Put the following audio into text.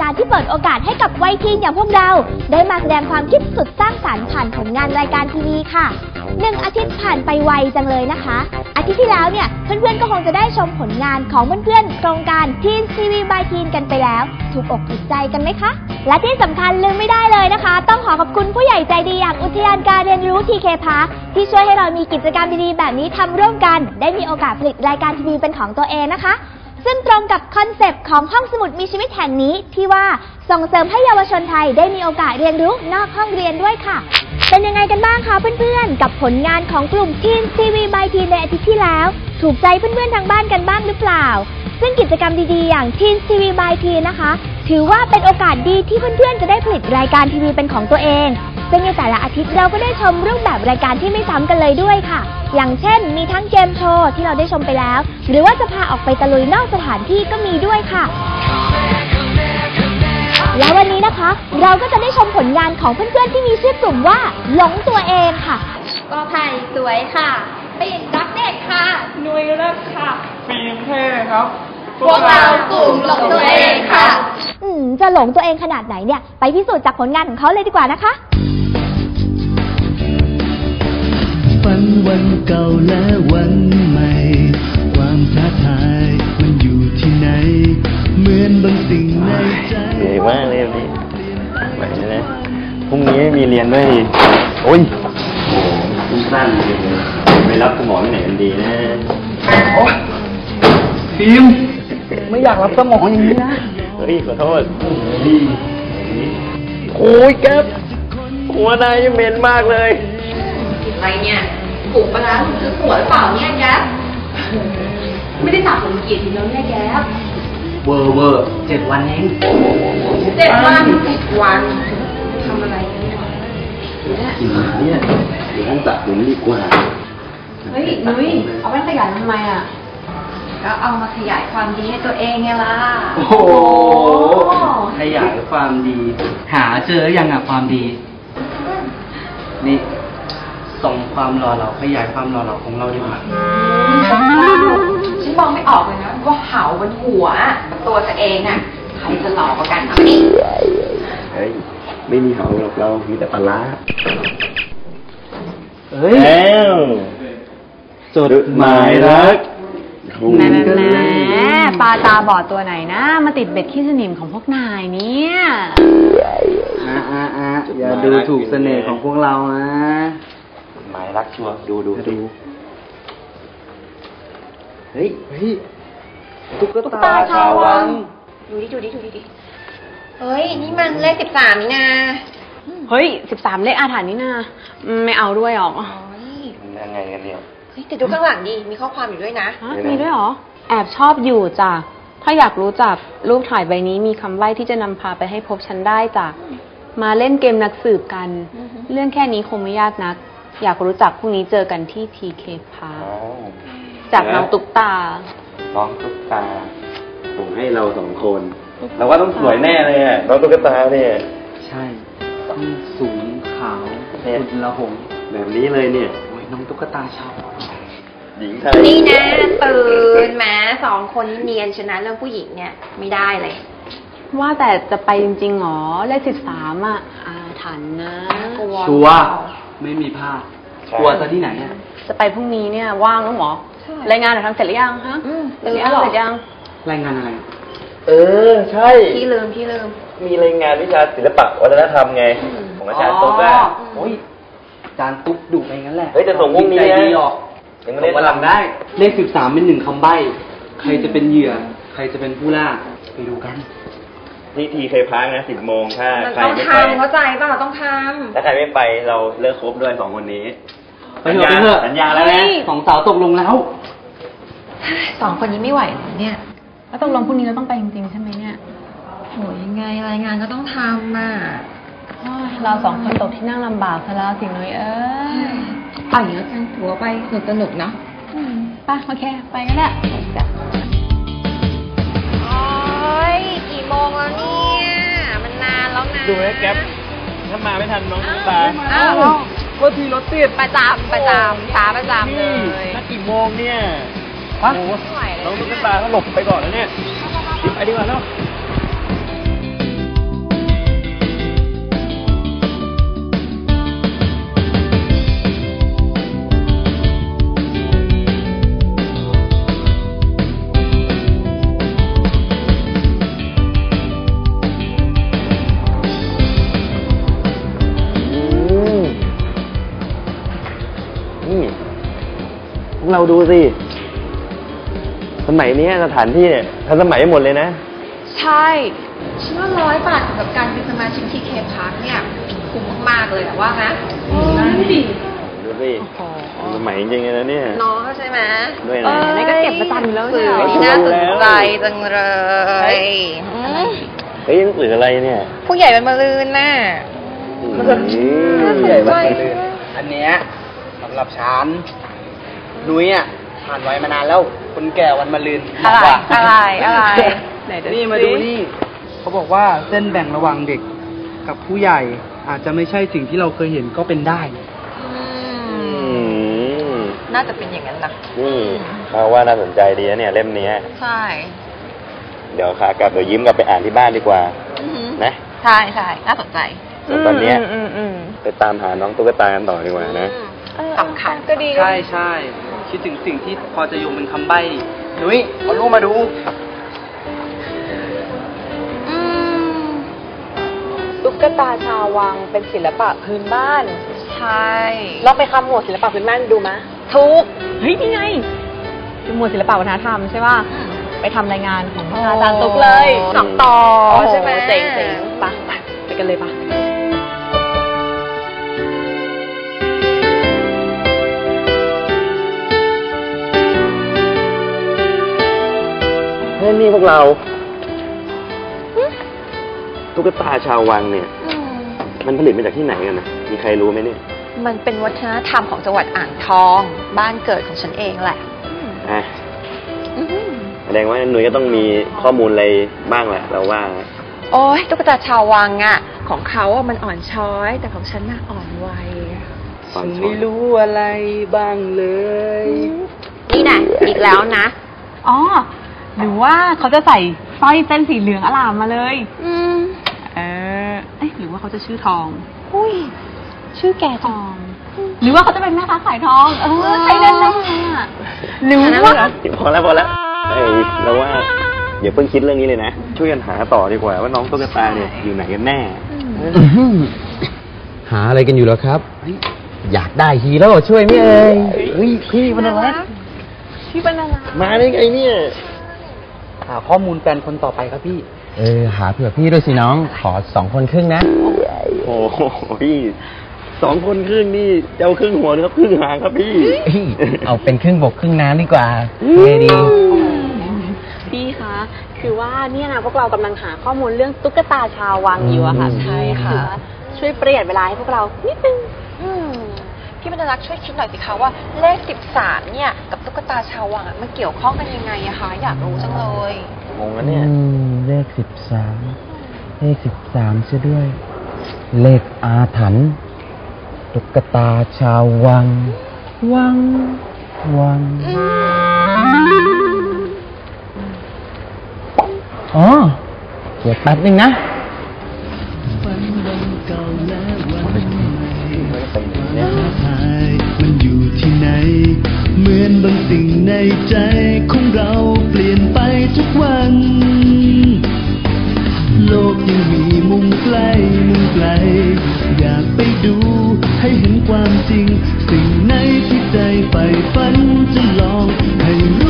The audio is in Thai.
การที่เปิดโอกาสให้กับวัยทีนอย่างพวกเรา ได้มาแสดงความคิดสุดสร้างสรรค์ผ่านผลงานรายการทีวีค่ะหนึ่งอาทิตย์ผ่านไปไวจังเลยนะคะ อาทิตย์ที่แล้วเนี่ยเพื่อนๆก็คงจะได้ชมผลงานของเพื่อนๆโครงการทีนทีวีบายทีนกันไปแล้ว ถูกอกถูกใจกันไหมคะ และที่สำคัญลืมไม่ได้เลยนะคะ ต้องขอขอบคุณผู้ใหญ่ใจดีอย่างอุทยานการเรียนรู้ทีเคพาร์คที่ช่วยให้เรามีกิจกรรมดีๆแบบนี้ทำร่วมกัน ได้มีโอกาสผลิตรายการทีวีเป็นของตัวเองนะคะ ซึ่งตรงกับคอนเซปต์ของห้องสมุดมีชีวิตแห่งนี้ที่ว่าส่งเสริมให้เยาวชนไทยได้มีโอกาสเรียนรู้นอกห้องเรียนด้วยค่ะ เป็นยังไงกันบ้างคะเพื่อนๆ กับผลงานของกลุ่มทีนทีวีบายทีในอาทิตย์ที่แล้ว ถูกใจเพื่อนๆทางบ้านกันบ้างหรือเปล่า ซึ่งกิจกรรมดีๆ อย่างทีนทีวีบายทีนะคะ ถือว่าเป็นโอกาสดีที่เพื่อนๆจะได้ผลิตรายการทีวีเป็นของตัวเอง ซึ่งในแต่ละอาทิตย์เราก็ได้ชมรูปแบบรายการที่ไม่ซ้ำกันเลยด้วยค่ะ อย่างเช่น มีทั้งเกมโชว์ที่เราได้ชมไปแล้ว หรือว่าจะพาออกไปตะลุยนอกสถานที่ก็มีด้วยค่ะ แล้ววันนี้นะคะ เราก็จะได้ชมผลงานของเพื่อนๆที่มีชื่อกลุ่มว่า หลงตัวเองค่ะ ก็ไผ่สวยค่ะปิ่นรักเด็กค่ะนุยรักค่ะฟิล์มเท่ครับ พวกเรากลุ่มหลงตัวเองค่ะ อืมจะหลงตัวเองขนาดไหนเนี่ย ไปพิสูจน์จากผลงานของเขาเลยดีกว่านะคะ ฝันวันเก่าและวันใหม่ ความท้าทายมันอยู่ที่ไหน เหมือนบางสิ่งในใจเหนื่อยมากเลยวันนี้ไหวนะพรุ่งนี้ไม่มีเรียนด้วยดิโอ้ยโอ้โหฟุ้งซ่านจริงเลยไปรับสมองที่ไหนกันดีนะฟิล์มไม่อยากรับสมองอย่างนี้นะ เฮ้ยขอโทษดีโอ้ยแก๊ปหัวนายยังเหม็นมากเลย อะไรเนี่ยปลูกปลาร้าหรือหัวหรือเปล่าเนี่ยแก๊ปไม่ได้สระผมกี่ทีแล้วเนี่ยแก๊ปเวอร์เวอร์เจ็ดวันเองเจ็ดวันเจ็ดวันทำอะไรกันเนี่ยกินหมาเนี่ยอยู่ห้องตัดผมดีกว่าเฮ้ยนุ้ยเอาแว่นขยายทำไมอะก็เอามาขยายความดีให้ตัวเองไงล่ะ โอ้โห ขยายความดี หาเจอยังอะความดี นี่ ส่งความรอเราขยายความรอเราของเราดีกว่าฉันมองไม่ออกเลยนะว่าเหาบนหัวกับตัวตัวเองอะใครจะหลอกกว่ากันเอานี่เฮ้ยไม่มีเหาหรอกเรามีแต่ปลาร้าเฮ้ยแล้วจดหมายรักแหม่แหม่แหม่ปลาตาบอดตัวไหนนะ มาติดเบ็ดขี้สนิมของพวกนายเนี่ย อะอะอะอย่าดูถูกเสน่ห์ของพวกเรานะ หมายรักชัวร์ดูดูดูเฮ้ยเฮ้ยตุ๊กตุ๊กตาตาชาชาวววัวังงดูดิดูดิดูดิดิเฮ้ย นี่มันเลขสิบสามนี่นาเฮ้ยสิบสามเลขอาถรรพ์นี่นาอืมไม่เอาด้วยหรอกอ๋อมันยังไงกันเนี่ยเฮ้ยแต่ดูข้างหลังดิมีข้อความอยู่ด้วยนะฮะมีด้วยเหรอแอบชอบอยู่จ้ะถ้าอยากรู้จักรูปถ่ายใบนี้มีคำใบ้ที่จะนำพาไปให้พบฉันได้จ้ะมาเล่นเกมนักสืบกัน เรื่องแค่นี้คงไม่ยากนัก อยากรู้จักพรุ่งนี้เจอกันที่ TK Park จากน้องตุ๊กตา น้องตุ๊กตาผมให้เราสองคน เราว่าต้องสวยแน่เลยอะน้องตุ๊กตาเนี่ย ใช่ต้องสูงขาวเนี่ยสุดละหง แบบนี้เลยเนี่ยโอ้ยน้องตุ๊กตาชาววังหญิงไทยนี่นะตื่นมาสองคนนี้เนียนชนะเรื่องผู้หญิงเนี่ยไม่ได้เลย ว่าแต่จะไปจริงๆหรอเลขสิบสามอะอาถรรพ์นะกลัวชัวร์ ไม่มีพลาดใช่ กลัวซะที่ไหนอะจะไปพรุ่งนี้เนี่ยว่างแล้วหรอรายงานเดี๋ยวทำเสร็จหรือยังฮะอืมเสร็จยังหรอ เสร็จยังรายงานอะไรเออ ใช่ พี่ลืมพี่ลืม มีรายงานวิชาศิลปะวัฒนธรรมไงของอาจารย์ตุ๊กอะ โอ้ยอาจารย์ตุ๊กดุไปงั้นแหละเฮ้ยแต่ส่งพรุ่งนี้นะ ใจดีออก ยังไม่ส่ได้งวันหลังได้เลขสิบสามเป็นหนึ่งคำใบ้ ใครจะเป็นเหยื่อ ใครจะเป็นผู้ล่า ไปดูกัน ที่ทีเคยพักนะสิบโมงถ้ามันใครต้องไม่ไปทำเข้าใจป่ะเราต้องทถ้าใครไม่ไปเราเลิกคบด้วยสองคนนี้ไปเถอะไปเถอะสัญญาแล้วนะสองสาวตกลงแล้วำสองคนนี้ไม่ไหวเหรอเนี่ย แล้วตกลงพรุ่งนี้เราต้องไปจริงๆใช่ไหมเนี่ย โหยังไงรายงานก็ต้องทำอะโอ้ยเราสองคนตกที่นั่งลำบากซะแล้วสินุ้ยเอ้ยเอาอย่างนี้แล้วกันถือว่าไปสนุกสนุกๆเนาะอืมไป่ะโอเค ไปก็ได้จ้ะ โมงแล้วเนี่ย มันนานแล้วนะดูนะแก๊ปถ้ามาไม่ทันน้องตุ๊กตาอ้าวก็ทีรถติดประจำประจำช้าประจำเลนี่ยนักกี่โมงเนี่ยวะโอ้โหไม่ไหวเลยน้องตุ๊กตาเขาหลบไปก่อนแล้วเนี่ยรีบไปดีกว่าเนาะ เราดูสิ สมัยเนี้ยสถานที่เนี่ยทันสมัยหมดเลยนะ ใช่ ฉันว่าร้อยบาทกับการเป็นสมาชิกทีเคพาร์คเนี่ย คุ้มมากๆเลยแต่ว่านะนั่นดิดูสิสมัยจริงๆเลยนะเนี่ย น้องใช่ไหมด้วยนะเอ้ยไหนก็เก็บประจำอยู่แล้วสื่เนี่ยอนี่น่าสนใจจังเลยอืมเฮ้ยหนังสืออะไรเนี่ย ผู้ใหญ่เป็นมาลืนน่ะอืมใหญ่มากเลยอันเนี้ยสำหรับฉัน นุ้ยอะผ่านไว้มานานแล้วคนแก่วันมาลืนอะไรว่าอะไร อะไรไหนดูนี่มาดูนี่เขาบอกว่าเส้นแบ่งระหว่างเด็กกับผู้ใหญ่ อาจจะไม่ใช่สิ่งที่เราเคยเห็นก็เป็นได้ อือืมมน่าจะเป็นอย่างนั้นนะนี่เขาว่าน่าสนใจดีนะเนี่ยเล่มเนี้ย ใช่เดี๋ยวขากลับเดี๋ยวยิ้มกลับไปอ่านที่บ้านดีกว่า อือหือนะ ใช่ใช่น่าสนใจส่วนตอนเนี้ยอืมอืมไปตามหาน้องตุ๊กตากันต่อดีกว่านะสำคัญก็ดี ใช่ใช่ คิดถึงสิ่งที่พอจะโยงเป็นคำใบ้นุ้ยเอาลูกมาดู อืมตุ๊กตาชาววังเป็นศิลปะพื้นบ้าน ใช่ลองไปคำหมวดศิลปะพื้นบ้านดูมะ ทุกเฮ้ยนี่ไงเป็นหมวดศิลปะวัฒนธรรมใช่ป่ะ ไปทำรายงานของอาจารย์ตุ๊กเลยสองต่อโอ้โหใช่ไหมเจ๋งเจ๋งไปไปไปกันเลยปะ นี่พวกเรา ตุ๊กตาชาววังเนี่ย อืมมันผลิตมาจากที่ไหนกันนะมีใครรู้ไหมเนี่ย มันเป็นวัฒนธรรมของจังหวัดอ่างทอง บ้านเกิดของฉันเองแหละอะอือหือแสดงว่าหนุ่ยก็ต้องมีข้อมูลอะไรบ้างแหละเราว่า โอ้ยตุ๊กตาชาววังอะของเขาอะมันอ่อนช้อย แต่ของฉันน่ะอ่อนวัยตอนฉันช้อไม่นรู้อะไรบ้างเลย นี่นะอีกแล้วนะ อ๋อ หรือว่าเขาจะใส่สร้อยเส้นสีเหลืองอลามมาเลย อืม เออเอ๊ะหรือว่าเขาจะชื่อทอง อุ้ย ชื่อแกทอง หรือว่าเขาจะเป็นแม่ค้าขายทองเอออใช่แน่ๆอะหรือว่า พอแล้วพอแล้วเอ้ยเราว่าอย่าเพิ่งคิดเรื่องนี้เลยนะ ช่วยกันหาต่อดีกว่าว่าน้องตุ๊กตาเนี่ยอยู่ไหนกันแน่หาอะไรกันอยู่แล้วครับ อยากได้ฮีโร่ช่วยไหมเอ่ยเฮ้ยพี่มันอะไรพี่เป็นอะไรมาได้ไงเนี่ย หาข้อมูลแฟนคนต่อไปครับพี่ เออหาเผื่อพี่ด้วยสิน้องขอสองคนครึ่งนะ โอ้โหพี่สองคนครึ่งนี่จะเอาครึ่งหัวหรือครับครึ่งหางครับพี่เอ้ยเอาเป็นครึ่งบกครึ่งน้ำดีกว่าเท่ดี พี่คะ คือว่าเนี่ยนะพวกเรากำลังหาข้อมูลเรื่องตุ๊กตาชาววังอยู่อะค่ะอืมใช่ค่ะ ช่วยเปลี่ยนเวลาให้พวกเรานิดนึงอืม พี่บรรลักษ์ช่วยคิดหน่อยสิคะว่าเลขสิบสามเนี่ย กับตุ๊กตาชาววังอะมันเกี่ยวข้องกันยังไงอะคะ อยากรู้จังเลย งงนะเนี่ย อืมเลขสิบสามเลขสิบสามเสียด้วย เลขอาถรรพ์ตุ๊กตาชาววัง วัง วัง อ๋อเดี๋ยวแป๊บหนึงนะ ฝันวันเก่าและ เหมือนบางสิ่งในใจของเราเปลี่ยนไปทุกวัน โลกยังมีมุมใกล้มุมไกล อยากไปดูให้เห็นความจริง สิ่งไหนที่ใจใฝ่ฝันจะลองให้รู้